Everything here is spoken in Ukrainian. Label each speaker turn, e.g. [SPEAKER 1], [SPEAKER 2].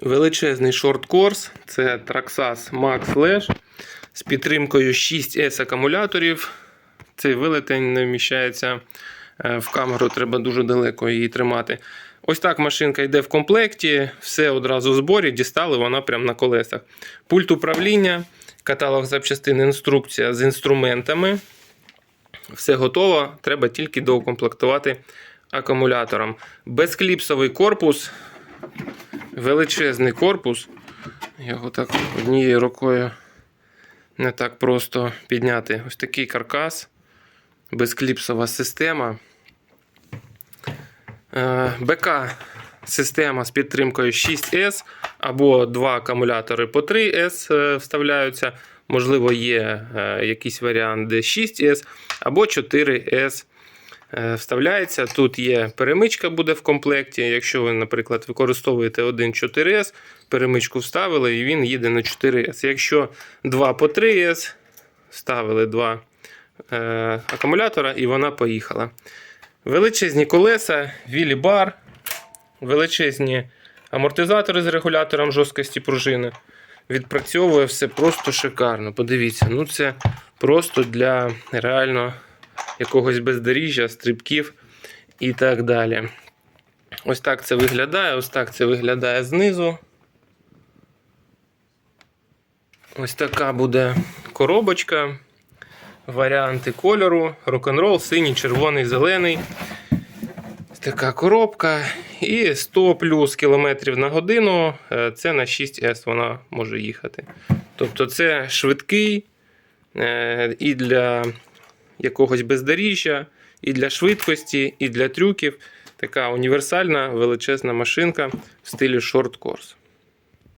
[SPEAKER 1] Величезний шорт-корс. Це Traxxas Max Lash з підтримкою 6S акумуляторів. Цей велетень не вміщається е, в камеру, треба дуже далеко її тримати. Ось так машинка йде в комплекті, все одразу в зборі, дістали вона прямо на колесах. Пульт управління, каталог запчастин, інструкція з інструментами. Все готово, треба тільки доукомплектувати акумулятором. Безкліпсовий корпус, величезний корпус. Його так однією рукою не так просто підняти. Ось такий каркас, безкліпсова система. Е, БК система з підтримкою 6S або два акумулятори по 3S е, вставляються. Можливо, є е, якийсь варіант, де 6S або 4S е, вставляється. Тут є перемичка буде в комплекті. Якщо ви, наприклад, використовуєте один 4S, перемичку вставили і він їде на 4S. Якщо 2 по 3S, вставили два е, акумулятора і вона поїхала. Величезні колеса, вілі-бар, величезні амортизатори з регулятором жорсткості пружини. Відпрацьовує все просто шикарно. Подивіться, ну це просто для реально якогось бездоріжжя, стрибків і так далі. Ось так це виглядає, ось так це виглядає знизу. Ось така буде коробочка. Варіанти кольору: рок-н-рол, синій, червоний, зелений. Така коробка. І 100 плюс кілометрів на годину. е, Це на 6С вона може їхати. Тобто це швидкий е, і для якогось бездоріжжя, і для швидкості, і для трюків. Така універсальна величезна машинка в стилі шорт-корс.